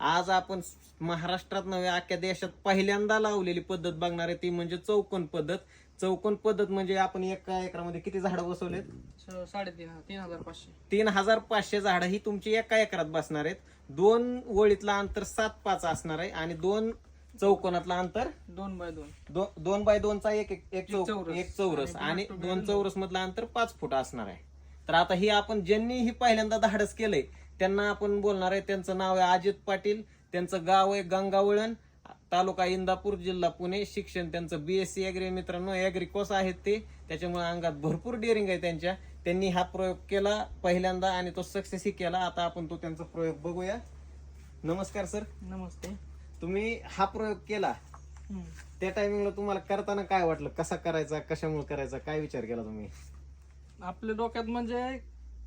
आज आपण महाराष्ट्रात नव्हे अख्ख्या देशात पहिल्यांदा लावलेली पद्धत बघणार आहे. ती म्हणजे चौकोन पद्धत. चौकोन पद्धत म्हणजे आपण एका एकरामध्ये किती झाडं बसवलेत? स- साडेतीन तीन हजार पाचशे. तीन हजार पाचशे झाडं ही तुमची एका एकरात बसणार आहेत. दोन ओळीतलं अंतर सात पाच असणार आहे आणि दोन चौकोनातलं अंतर दोन बाय दोन. दो, दोन बाय दोनचा एक एक चौरस. एक चौरस आणि आणि दोन दोन दोन चौरस मधलं अंतर पाच फूट असणार आहे. तर आता ही आपण ज्यांनी ही पहिल्यांदा धाडस केलंय त्यांना आपण बोलणार आहे त्यांचं नाव आहे अजित पाटील त्यांचं गाव आहे गंगावळण तालुका इंदापूर जिल्हा पुणे शिक्षण त्यांचं बीएससी अॅग्री मित्रांनो अॅग्रिकोस आहेत ते. त्याच्यामुळे अंगात भरपूर डेअरिंग आहे त्यांच्या. त्यांनी हा प्रयोग केला पहिल्यांदा आणि तो सक्सेसही केला. आता आपण तो त्यांचा प्रयोग बघूया. नमस्कार सर नमस्ते. तुम्ही हा प्रयोग केला. त्या टायमिंगला तुम्हाला करताना काय वाटलं? कसा करायचा? कशामुळे करायचा? काय विचार केला तुम्ही? आपल्या डोक्यात म्हणजे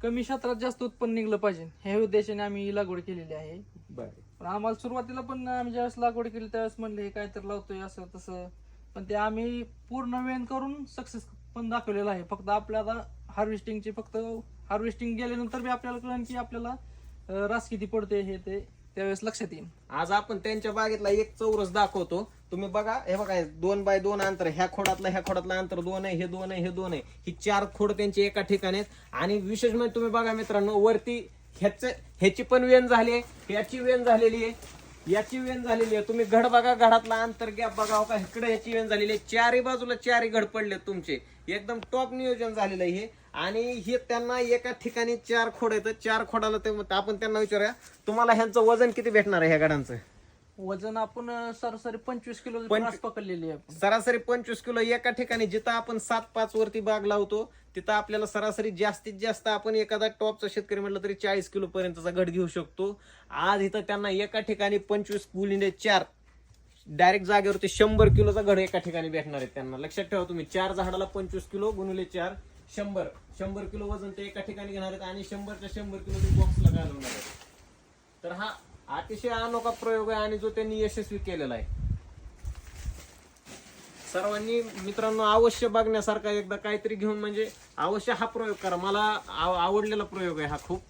कमी क्षेत्रात जास्त उत्पन्न निघलं पाहिजे. ह्या उद्देशाने आम्ही ही लागवड केलेली आहे. बरं. पण आम्हाला सुरुवातीला पण आम्ही ज्यावेळेस लागवड केली त्यावेळेस म्हणले हे काय तर लावतोय असं तसं. पण ते आम्ही पूर्ण वेन करून सक्सेस पण दाखवलेलं आहे. फक्त आपल्याला हार्वेस्टिंगचे फक्त हार्वेस्टिंग गेल्यानंतर बी आपल्याला कळेल की आपल्याला रास किती पडते हे ते. त्यावेळेस लक्षात येईल. आज आपण त्यांच्या बागेतला एक चौरस दाखवतो. तुम्ही बघा हे बघा हे दोन बाय दोन अंतर ह्या खोडातलं ह्या खोडातलं अंतर दोन आहे हे दोन आहे हे दोन आहे. ही चार खोड त्यांची एका ठिकाणी आहेत. आणि विशेष म्हणजे तुम्ही बघा मित्रांनो वरती ह्याच ह्याची पण वेन झाली आहे याची वेन झालेली आहे याची वेन झालेली आहे. तुम्ही घड बघा घडातला अंतर गॅप बघा हो का? इकडे ह्याची वेन झालेली आहे. चारही बाजूला चारही घड पडले तुमचे. एकदम टॉप नियोजन झालेलं आहे हे. आणि हे त्यांना एका ठिकाणी चार खोड आहेत. चार खोडाला ते आपण त्यांना विचारूया तुम्हाला ह्यांचं वजन किती भेटणार आहे ह्या गाडांचं? वजन आपण सरासरी पंचवीस किलो पंच- रास पकडलेली आहे आपण. सरासरी पंचवीस किलो एका ठिकाणी जिथं आपण सात पाच वरती बाग लावतो तिथं आपल्याला सरासरी जास्तीत जास्त आपण एखादा टॉपचा शेतकरी म्हटलं तरी चाळीस किलो पर्यंतचा घट घेऊ शकतो. आज इथं त्यांना एका ठिकाणी पंचवीस गुलिंडे चार डायरेक्ट जागेवरती शंभर किलोचा घड एका ठिकाणी भेटणार आहे त्यांना. लक्षात ठेवा तुम्ही चार झाडाला पंचवीस किलो गुणिले चार शंभर शंभर किलो वजन ते एका ठिकाणी घेणार आहेत आणि शंभरच्या शंभर किलो ते बॉक्सला घालवणार आहेत. तर हा अतिशय अनोखा प्रयोग आहे आणि जो त्यांनी यशस्वी केलेला आहे. सर्वांनी मित्रांनो अवश्य बघण्यासारखा एकदा काहीतरी घेऊन म्हणजे अवश्य हा प्रयोग करा. मला आव- आवडलेला प्रयोग आहे हा खूप.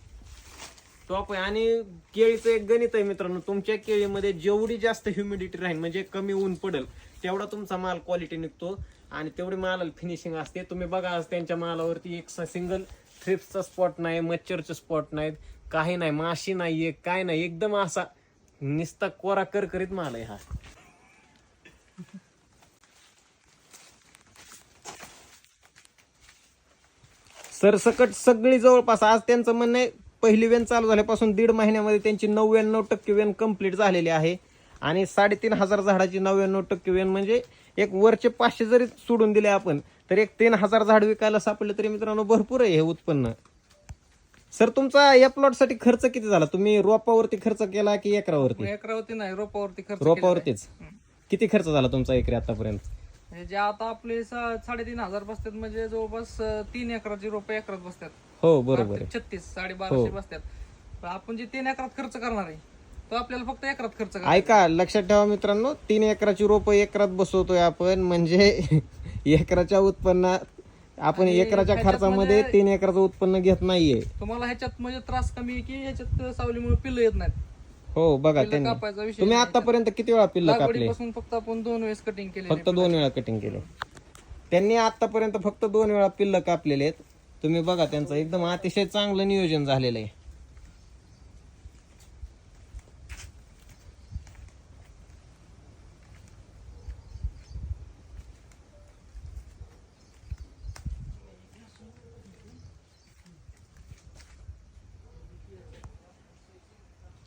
टॉप आहे आणि केळीचं एक गणित आहे मित्रांनो. तुमच्या केळीमध्ये जेवढी जास्त ह्युमिडिटी राहील म्हणजे कमी ऊन पडेल तेवढा तुमचा माल क्वालिटी निघतो. आणि तेवढी मालाला फिनिशिंग असते. तुम्ही बघा आज त्यांच्या मालावरती एक सिंगल थ्रिप्सचा स्पॉट नाही मच्छरचे स्पॉट नाहीत. काही नाही माशी नाही एक काय नाही. एकदम असा निस्ता कोरा करकरीत माल आहे हा. सरसकट सगळी जवळपास आज त्यांचं म्हणणं आहे पहिली वेन चालू झाल्यापासून दीड महिन्यामध्ये त्यांची नव्याण्णव टक्के वेन कंप्लीट झालेली आहे. आणि साडेतीन हजार झाडाची नव्याण्णव टक्के वेन म्हणजे एक वरचे पाचशे जरी सोडून दिले आपण तर एक तीन हजार झाड विकायला सापडले तरी मित्रांनो भरपूर आहे हे उत्पन्न. सर तुमचा या प्लॉटसाठी खर्च किती झाला? तुम्ही रोपावरती खर्च केला की एकरावरती? एकरावरती नाही रोपावरती खर्च रोपावरतीच. किती खर्च झाला तुमचा एकरी आतापर्यंत. जे आता आपले साडेतीन हजार बसतात म्हणजे जवळपास तीन एकराची रोपे एकरात बसतात. हो बरोबर छत्तीस साडेबाराशे हो. बसतात. पण आपण जे तीन एकरात खर्च करणार आहे तो आपल्याला फक्त एकरात खर्च करायचा ऐका लक्षात ठेवा मित्रांनो तीन एकराची रोपं एकरात बसवतोय आपण म्हणजे एकराच्या उत्पन्नात आपण आणि एकराच्या खर्चामध्ये म्हणजे- तीन एकराचं उत्पन्न घेत नाहीये. तुम्हाला ह्याच्यात म्हणजे त्रास कमी आहे की ह्याच्यात सावलीमुळे पिल्लं येत नाहीत? हो बघा पिल्लं त्यांनी. कापायचा विषय तुम्ही नाही. आतापर्यंत किती वेळा पिल्ल कापले? लागवडीपासून फक्त आपण दोन वेळेस कटिंग केले फक्त दोन वेळा कटिंग केले. त्यांनी आतापर्यंत फक्त दोन वेळा पिल्ल कापलेले आहेत. तुम्ही बघा त्यांचं एकदम अतिशय चांगलं नियोजन झालेलं आहे.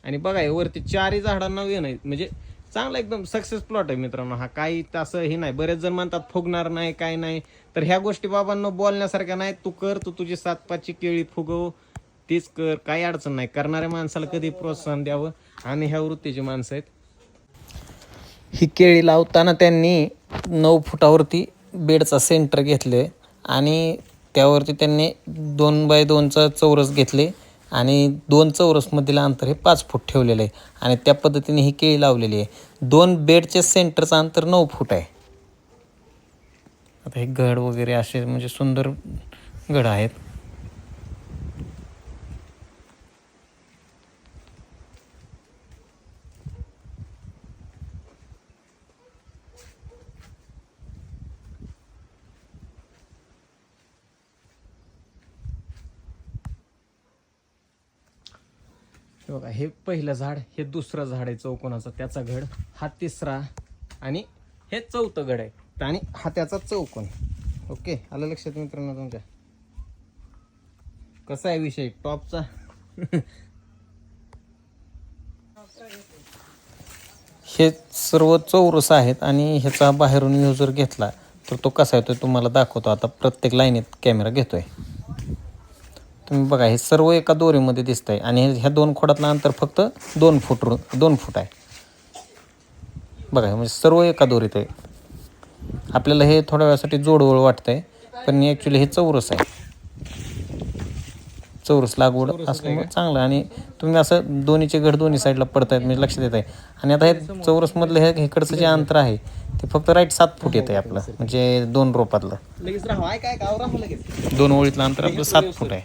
आणि बघा हे वरती चारही झाडांना वेन आहे म्हणजे चांगला एकदम सक्सेस प्लॉट आहे मित्रांनो. हा काही तसं हे नाही. बरेच जण म्हणतात फुगणार नाही काय नाही. तर ह्या गोष्टी बाबांना बोलण्यासारख्या नाही तू कर तू तुझी सात पाचची केळी फुगव. तीच कर. काही अडचण नाही. करणाऱ्या माणसाला कधी प्रोत्साहन द्यावं? आणि ह्या वृत्तीची माणसं आहेत. ही केळी लावताना त्यांनी नऊ फुटावरती बेडचा सेंटर घेतले आणि त्यावरती त्यांनी दोन बाय दोनचा चौरस घेतले. आणि दोन चौरसमधील अंतर हे पाच फूट ठेवलेलं आहे. आणि त्या पद्धतीने ही केळी लावलेली आहे. दोन बेडच्या सेंटरचं अंतर नऊ फूट आहे. आता हे घड वगैरे असे म्हणजे सुंदर घड आहेत. हे बघा हे पहिलं झाड हे दुसरं झाड आहे चौकोनाचं. त्याचा घड हा तिसरा आणि हे चौथं घड आहे. आणि हा त्याचा चौकोन ओके आलं लक्षात मित्रांनो तुमच्या? कसा आहे विषय? टॉपचा? हे सर्व चौरस आहेत आणि ह्याचा बाहेरून व्ह्यू जर घेतला तर तो कसा येतोय तुम्हाला दाखवतो. आता प्रत्येक लाईनीत कॅमेरा घेतोय. तुम्ही बघा हे सर्व एका दोरीमध्ये दिसत आहे आणि ह्या दोन खोडातलं अंतर फक्त दोन फूट दोन फूट आहे. बघा म्हणजे सर्व एका दोरीत आहे. आपल्याला हे थोड्या वेळासाठी जोडवळ वाटतंय पण ॲक्च्युली हे चौरस आहे. चौरस लागवड असल्यामुळे चांगलं. आणि तुम्ही असं दोन्हीचे घड दोन्ही साईडला पडतायत म्हणजे लक्षात येत आहे आणि आता हे चौरसमधलं हे इकडचं जे अंतर आहे ते फक्त राईट सात फूट येतं आहे आपलं. म्हणजे दोन रोपातलं. दोन ओळीतलं अंतर आपलं सात फूट आहे.